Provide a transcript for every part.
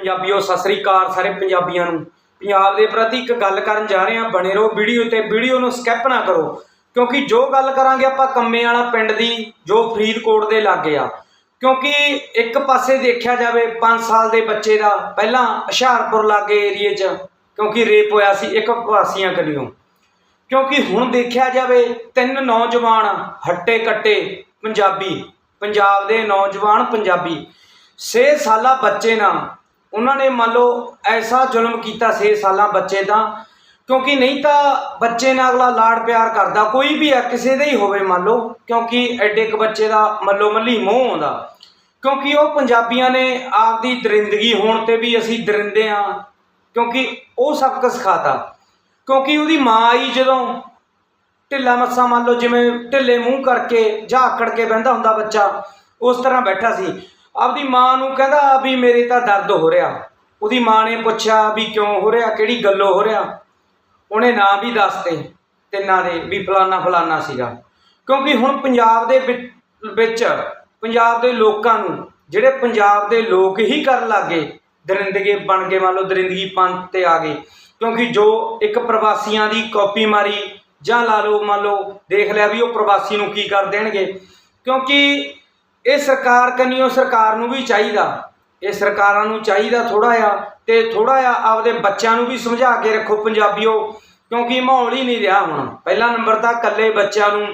ਪੰਜਾਬੀਓ, ਸਤਿ ਸ੍ਰੀ ਅਕਾਲ ਸਾਰੇ ਪੰਜਾਬੀਆਂ ਨੂੰ। ਪੰਜਾਬ ਦੇ ਪ੍ਰਤੀ ਇੱਕ ਗੱਲ ਕਰਨ ਜਾ ਰਹੇ ਹਾਂ, ਬਣੇ ਰਹੋ ਵੀਡੀਓ ਤੇ। ਵੀਡੀਓ ਨੂੰ ਸਕਿਪ ਨਾ ਕਰੋ, ਕਿਉਂਕਿ ਜੋ ਗੱਲ ਕਰਾਂਗੇ ਆਪਾਂ ਕੰਮੇ ਵਾਲਾ ਪਿੰਡ ਦੀ, ਜੋ ਫਰੀਦਕੋਟ ਦੇ ਲਾਗੇ ਆ। ਕਿਉਂਕਿ ਇੱਕ ਪਾਸੇ ਦੇਖਿਆ ਜਾਵੇ 5 ਸਾਲ ਦੇ ਬੱਚੇ ਦਾ, ਪਹਿਲਾਂ ਹੁਸ਼ਿਆਰਪੁਰ ਲਾਗੇ ਏਰੀਏ 'ਚ, ਕਿਉਂਕਿ ਰੇਪ ਹੋਇਆ ਸੀ ਇੱਕ ਵਾਸੀਆਂ ਕਨੀਓ। ਕਿਉਂਕਿ ਹੁਣ ਦੇਖਿਆ ਜਾਵੇ, ਤਿੰਨ ਨੌਜਵਾਨ ਹੱਟੇ ਕੱਟੇ ਪੰਜਾਬੀ, ਪੰਜਾਬ ਦੇ ਨੌਜਵਾਨ ਪੰਜਾਬੀ। 6 ਸਾਲਾ ਬੱਚੇ ਨਾਲ ਉਹਨਾਂ ਨੇ ਮੰਨ ਲਓ ਐਸਾ ਜ਼ੁਲਮ ਕੀਤਾ 6 ਸਾਲਾਂ ਬੱਚੇ ਦਾ, ਕਿਉਂਕਿ ਨਹੀਂ ਤਾਂ ਬੱਚੇ ਨਾਲ ਅਗਲਾ ਲਾੜ ਪਿਆਰ ਕਰਦਾ, ਕੋਈ ਵੀ ਹੈ, ਕਿਸੇ ਦਾ ਹੀ ਹੋਵੇ ਮੰਨ ਲਓ, ਕਿਉਂਕਿ ਐਡੇ ਇੱਕ ਬੱਚੇ ਦਾ ਮੱਲੋ ਮੱਲੀ ਮੋਹ ਆਉਂਦਾ। ਕਿਉਂਕਿ ਉਹ ਪੰਜਾਬੀਆਂ ਨੇ ਆਪਦੀ ਦਰਿੰਦਗੀ ਹੋਣ ਤੇ ਵੀ ਅਸੀਂ ਦਰਿੰਦੇ ਆ, ਕਿਉਂਕਿ ਉਹ ਸਬਕ ਸਿਖਾਤਾ। ਕਿਉਂਕਿ ਉਹਦੀ ਮਾਂ ਆਈ ਜਦੋਂ ਢਿੱਲਾ ਮੱਸਾ ਮੰਨ ਲਓ ਜਿਵੇਂ ਢਿੱਲੇ ਮੂੰਹ ਕਰਕੇ ਜਾਂ ਆਕੜ ਕੇ ਬਹਿੰਦਾ ਹੁੰਦਾ ਬੱਚਾ, ਉਸ ਤਰ੍ਹਾਂ ਬੈਠਾ ਸੀ। ਆਪਦੀ ਮਾਂ ਨੂੰ ਕਹਿੰਦਾ ਵੀ ਮੇਰੇ ਤਾਂ ਦਰਦ ਹੋ ਰਿਹਾ। ਉਹਦੀ ਮਾਂ ਨੇ ਪੁੱਛਿਆ ਵੀ ਕਿਉਂ ਹੋ ਰਿਹਾ, ਕਿਹੜੀ ਗੱਲੋਂ ਹੋ ਰਿਹਾ? ਉਹਨੇ ਨਾਂ ਵੀ ਦੱਸਤੇ, ਤਿੰਨਾਂ ਦੇ, ਵੀ ਫਲਾਨਾ ਫਲਾਨਾ ਸੀਗਾ। ਕਿਉਂਕਿ ਹੁਣ ਪੰਜਾਬ ਦੇ ਵਿੱਚ- ਵਿੱਚ, ਪੰਜਾਬ ਦੇ ਲੋਕਾਂ ਨੂੰ, ਜਿਹੜੇ ਪੰਜਾਬ ਦੇ ਲੋਕ ਹੀ ਕਰਨ ਲੱਗੇ ਦਰਿੰਦਗੇ ਬਣ ਕੇ, ਮੰਨ ਲਓ ਦਰਿੰਦਗੀ ਪੰਥ ਤੇ ਆ ਗਏ। ਕਿਉਂਕਿ ਜੋ ਇੱਕ ਪ੍ਰਵਾਸੀਆਂ ਦੀ ਕਾਪੀ ਮਾਰੀ ਜਾਂ ਲਾ ਲਓ, ਮੰਨ ਲਓ ਦੇਖ ਲਿਆ ਵੀ ਉਹ ਪ੍ਰਵਾਸੀ ਨੂੰ ਕੀ ਕਰ ਦੇਣਗੇ। ਕਿਉਂਕਿ ਇਹ ਸਰਕਾਰ ਕੰਨਿਓ ਸਰਕਾਰ ਨੂੰ ਵੀ ਚਾਹੀਦਾ। ਇਹ ਸਰਕਾਰਾਂ ਨੂੰ ਚਾਹੀਦਾ ਥੋੜਾ ਜਿਹਾ ਤੇ ਥੋੜਾ ਜਿਹਾ ਆਪਦੇ ਬੱਚਿਆਂ ਨੂੰ ਵੀ ਸਮਝਾ ਕੇ ਰੱਖੋ ਪੰਜਾਬੀਓ, ਕਿਉਂਕਿ ਮਾਹੌਲ ਹੀ ਨਹੀਂ ਰਿਹਾ ਹੁਣ। ਪਹਿਲਾ ਨੰਬਰ ਤਾਂ ਇਕੱਲੇ ਬੱਚਿਆਂ ਨੂੰ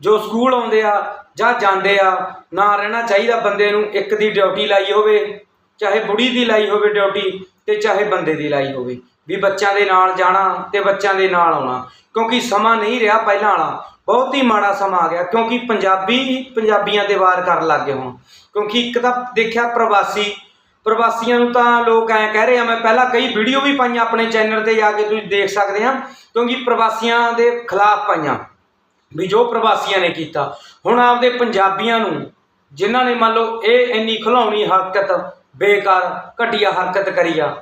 ਜੋ ਸਕੂਲ ਆਉਂਦੇ ਆ ਜਾਂ ਜਾਂਦੇ ਆ, ਨਾ ਰਹਿਣਾ ਚਾਹੀਦਾ ਬੰਦੇ ਨੂੰ, ਇੱਕ ਦੀ ਡਿਊਟੀ ਲਾਈ ਹੋਵੇ, ਚਾਹੇ ਬੁੜੀ ਦੀ ਲਾਈ ਹੋਵੇ ਡਿਊਟੀ ਤੇ ਚਾਹੇ ਬੰਦੇ ਦੀ ਲਾਈ ਹੋਵੇ। ਵੀ ਬੱਚਿਆਂ ਦੇ ਨਾਲ ਜਾਣਾ ਤੇ ਬੱਚਿਆਂ ਦੇ ਨਾਲ ਆਉਣਾ, ਕਿਉਂਕਿ ਸਮਾਂ ਨਹੀਂ ਰਿਹਾ ਪਹਿਲਾਂ ਵਾਲਾ। ਬਹੁਤ ਹੀ ਮਾੜਾ ਸਮਾਂ ਆ ਗਿਆ, ਕਿਉਂਕਿ ਪੰਜਾਬੀ, ਪੰਜਾਬੀਆਂ ਤੇ ਵਾਰ ਕਰਨ ਲੱਗ ਗਏ ਹੁਣ। ਕਿਉਂਕਿ ਇੱਕ ਤਾਂ ਦੇਖਿਆ ਪ੍ਰਵਾਸੀ, ਪ੍ਰਵਾਸੀਆਂ ਨੂੰ ਤਾਂ ਲੋਕ ਐਂ ਕਹਿ ਰਹੇ ਆ, ਮੈਂ ਪਹਿਲਾਂ ਕਈ ਵੀਡੀਓ ਵੀ ਪਾਈਆਂ ਆਪਣੇ ਚੈਨਲ ਤੇ, ਜਾ ਕੇ ਤੁਸੀਂ ਦੇਖ ਸਕਦੇ ਆ, ਕਿਉਂਕਿ ਪ੍ਰਵਾਸੀਆਂ ਦੇ ਖਿਲਾਫ ਪਾਈਆਂ, ਵੀ ਜੋ ਪ੍ਰਵਾਸੀਆਂ ਨੇ ਕੀਤਾ। ਹੁਣ ਆਪਦੇ ਪੰਜਾਬੀਆਂ ਨੂੰ, ਜਿਨ੍ਹਾਂ ਨੇ ਮੰਨ ਲਓ ਇਹ ਇੰਨੀ ਖਿਲਾਉਣੀ ਹਰਕਤ, ਬੇਕਾਰ, ਘਟੀਆ ਹਰਕਤ ਕਰੀ ਆ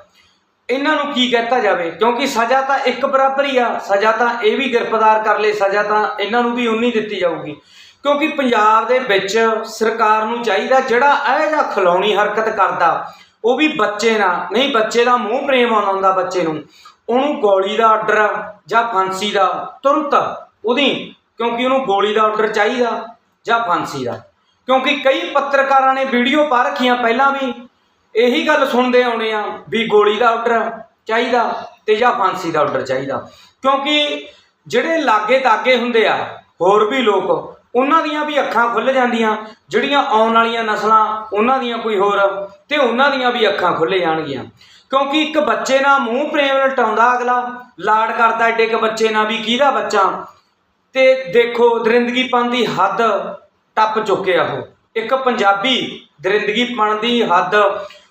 ਇਹਨਾਂ ਨੂੰ ਕੀ ਕਹਿਤਾ ਜਾਵੇ? ਕਿਉਂਕਿ ਸਜ਼ਾ ਤਾਂ ਇੱਕ ਬਰਾਬਰ ਹੀ ਆ। ਸਜ਼ਾ ਤਾਂ ਇਹ ਵੀ ਗ੍ਰਿਫਤਾਰ ਕਰ ਲੇ ਸਜ਼ਾ ਤਾਂ ਇਹਨਾਂ ਨੂੰ ਵੀ ਉਨੀ ਦਿੱਤੀ ਜਾਊਗੀ। ਕਿਉਂਕਿ ਪੰਜਾਬ ਦੇ ਵਿੱਚ ਸਰਕਾਰ ਨੂੰ ਚਾਹੀਦਾ ਜਿਹੜਾ ਇਹ ਜਿਹਾ ਖਿਲਾਉਣੀ ਹਰਕਤ ਕਰਦਾ, ਉਹ ਵੀ ਬੱਚੇ ਨਾਲ। ਨਹੀਂ, ਬੱਚੇ ਦਾ ਮੂੰਹ ਪ੍ਰੇਮ ਆਉਂਦਾ ਬੱਚੇ ਨੂੰ। ਉਹਨੂੰ ਗੋਲੀ ਦਾ ਆਰਡਰ ਜਾਂ ਫਾਂਸੀ ਦਾ ਤੁਰੰਤ ਉਹਦੀ, ਕਿਉਂਕਿ ਉਹਨੂੰ ਗੋਲੀ ਦਾ ਆਰਡਰ ਚਾਹੀਦਾ ਜਾਂ ਫਾਂਸੀ ਦਾ। ਕਿਉਂਕਿ ਕਈ ਪੱਤਰਕਾਰਾਂ ਨੇ ਵੀਡੀਓ ਪਾ ਰੱਖੀਆਂ ਪਹਿਲਾਂ ਵੀ ਇਹੀ ਗੱਲ ਸੁਣਦੇ ਆਉਣੇ ਆ ਵੀ ਗੋਲੀ ਦਾ ਆਰਡਰ ਚਾਹੀਦਾ ਤੇ ਜਾਂ ਫਾਂਸੀ ਦਾ ਆਰਡਰ ਚਾਹੀਦਾ। ਕਿਉਂਕਿ ਜਿਹੜੇ ਲਾਗੇ ਤਾਗੇ ਹੁੰਦੇ ਆ, ਹੋਰ ਵੀ ਲੋਕ, ਉਹਨਾਂ ਦੀਆਂ ਵੀ ਅੱਖਾਂ ਖੁੱਲ ਜਾਂਦੀਆਂ, ਜਿਹੜੀਆਂ ਆਉਣ ਵਾਲੀਆਂ ਨਸਲਾਂ, ਉਹਨਾਂ ਦੀਆਂ ਕੋਈ ਹੋਰ, ਤੇ ਉਹਨਾਂ ਦੀਆਂ ਵੀ ਅੱਖਾਂ ਖੁੱਲ ਜਾਣਗੀਆਂ। ਕਿਉਂਕਿ ਇੱਕ ਬੱਚੇ ਨਾਲ ਮੂੰਹ ਪ੍ਰੇਮ ਲਟਾਉਂਦਾ ਅਗਲਾ, ਲਾਡ ਕਰਦਾ ਏਡੇ ਇੱਕ ਬੱਚੇ ਨਾਲ ਵੀ ਕਿਹਦਾ ਬੱਚਾ? ਤੇ ਦੇਖੋ ਦਰਿੰਦਗੀਪਨ ਦੀ ਹੱਦ ਟੱਪ ਚੁੱਕੇ ਆ ਉਹ। ਇੱਕ ਪੰਜਾਬੀ ਦਰਿੰਦਗੀਪਨ ਦੀ ਹੱਦ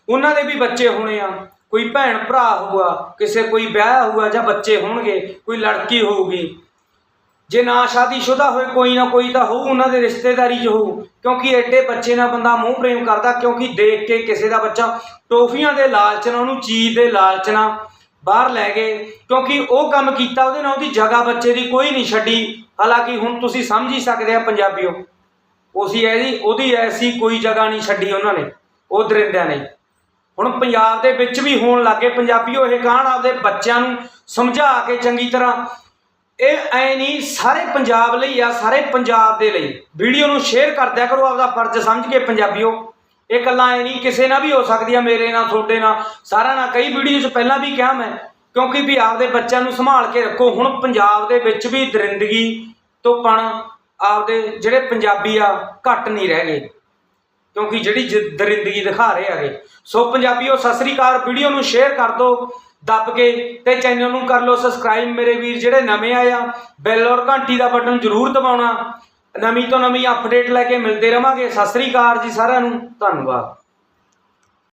ਉਹਨਾਂ ਦੇ ਵੀ ਬੱਚੇ ਹੋਣੇ ਆ। ਕੋਈ ਭੈਣ ਭਰਾ ਹੋਊਗਾ, ਕਿਸੇ ਕੋਈ ਵਿਆਹ ਹੋਊਗਾ ਜਾਂ ਬੱਚੇ ਹੋਣਗੇ, ਕੋਈ ਲੜਕੀ ਹੋਊਗੀ। ਜੇ ਨਾ ਸ਼ਾਦੀशुदा ਹੋਏ ਕੋਈ ਨਾ ਕੋਈ ਤਾਂ ਹੋਊ ਉਹਨਾਂ ਦੇ ਰਿਸ਼ਤੇਦਾਰੀ 'ਚ ਹੋਊ। ਕਿਉਂਕਿ ਐਡੇ ਬੱਚੇ ਨਾਲ ਬੰਦਾ ਮੂੰਹ ਪ੍ਰੇਮ ਕਰਦਾ, ਕਿਉਂਕਿ ਦੇਖ ਕੇ ਕਿਸੇ ਦਾ ਬੱਚਾ ਟੋਫੀਆਂ ਦੇ ਲਾਲਚ ਨਾਲ, ਉਹਨੂੰ ਚੀਜ਼ ਦੇ ਲਾਲਚ ਨਾਲ ਬਾਹਰ ਲੈ ਗਏ। ਕਿਉਂਕਿ ਉਹ ਕੰਮ ਕੀਤਾ, ਉਹਦੇ ਨਾਲ ਉਹਦੀ ਜਗ੍ਹਾ ਬੱਚੇ ਦੀ ਕੋਈ ਨਹੀਂ ਛੱਡੀ। ਹਾਲਾਂਕਿ ਹੁਣ ਤੁਸੀਂ ਸਮਝ ਹੀ ਸਕਦੇ ਆ ਪੰਜਾਬੀਓ। ਉਸੀ ਐਦੀ ਉਹਦੀ ਐਸੀ ਕੋਈ ਜਗ੍ਹਾ ਨਹੀਂ ਛੱਡੀ ਉਹਨਾਂ ਨੇ, ਉਹ ਦਰਿੰਦਿਆਂ ਨੇ। ਹੁਣ ਪੰਜਾਬ ਦੇ ਵਿੱਚ ਵੀ ਹੋਣ ਲੱਗੇ ਪੰਜਾਬੀਓ, ਇਹ ਕਹਾਣ ਆਪਦੇ ਬੱਚਿਆਂ ਨੂੰ ਸਮਝਾ ਕੇ ਚੰਗੀ ਤਰ੍ਹਾਂ। ਇਹ ਐ ਨਹੀਂ, ਸਾਰੇ ਪੰਜਾਬ ਲਈ ਆ, ਸਾਰੇ ਪੰਜਾਬ ਦੇ ਲਈ। ਵੀਡੀਓ ਨੂੰ ਸ਼ੇਅਰ ਕਰਦਿਆ ਕਰੋ, ਆਪਦਾ ਫਰਜ਼ ਸਮਝ ਕੇ ਪੰਜਾਬੀਓ। ਇਹ ਗੱਲਾਂ ਐ ਨਹੀਂ, ਕਿਸੇ ਨਾਲ ਵੀ ਹੋ ਸਕਦੀ ਆ ਮੇਰੇ ਨਾਲ, ਤੁਹਾਡੇ ਨਾਲ। ਸਾਰਿਆਂ ਨਾਲ, ਕਈ ਵੀਡੀਓ 'ਚ ਪਹਿਲਾਂ ਵੀ ਕਿਹਾ ਮੈਂ, ਕਿਉਂਕਿ ਵੀ ਆਪਦੇ ਬੱਚਿਆਂ ਨੂੰ ਸੰਭਾਲ ਕੇ ਰੱਖੋ। ਹੁਣ ਪੰਜਾਬ ਦੇ ਵਿੱਚ ਵੀ ਦਰਿੰਦਗੀ ਤੋਂ ਪਣ ਆਪਦੇ ਜਿਹੜੇ ਪੰਜਾਬੀ ਆ, ਘੱਟ ਨਹੀਂ ਰਹਿ ਗਏ। ਕਿਉਂਕਿ ਜਿਹੜੀ ਜ- ਦਰਿੰਦਗੀ ਦਿਖਾ ਰਹੇ ਹੈਗੇ। ਸੋ ਪੰਜਾਬੀਓ, ਸਤਿ ਸ੍ਰੀ ਅਕਾਲ। ਵੀਡੀਓ ਨੂੰ ਸ਼ੇਅਰ ਕਰ ਦਿਓ, ਦੱਬ ਕੇ ਤੇ ਚੈਨਲ ਨੂੰ ਕਰ ਲਓ ਸਬਸਕ੍ਰਾਈਬ ਮੇਰੇ ਵੀਰ ਜਿਹੜੇ ਨਵੇਂ ਆਏ ਆ। ਬੈਲ ਔਰ ਘੰਟੀ ਦਾ ਬਟਨ ਜ਼ਰੂਰ ਦਬਾਉਣਾ। ਨਵੀਂ ਤੋਂ ਨਵੀਂ ਅਪਡੇਟ ਲੈ ਕੇ ਮਿਲਦੇ ਰਵਾਂਗੇ। ਸਤਿ ਸ੍ਰੀ ਅਕਾਲ ਜੀ ਸਾਰਿਆਂ ਨੂੰ। ਧੰਨਵਾਦ।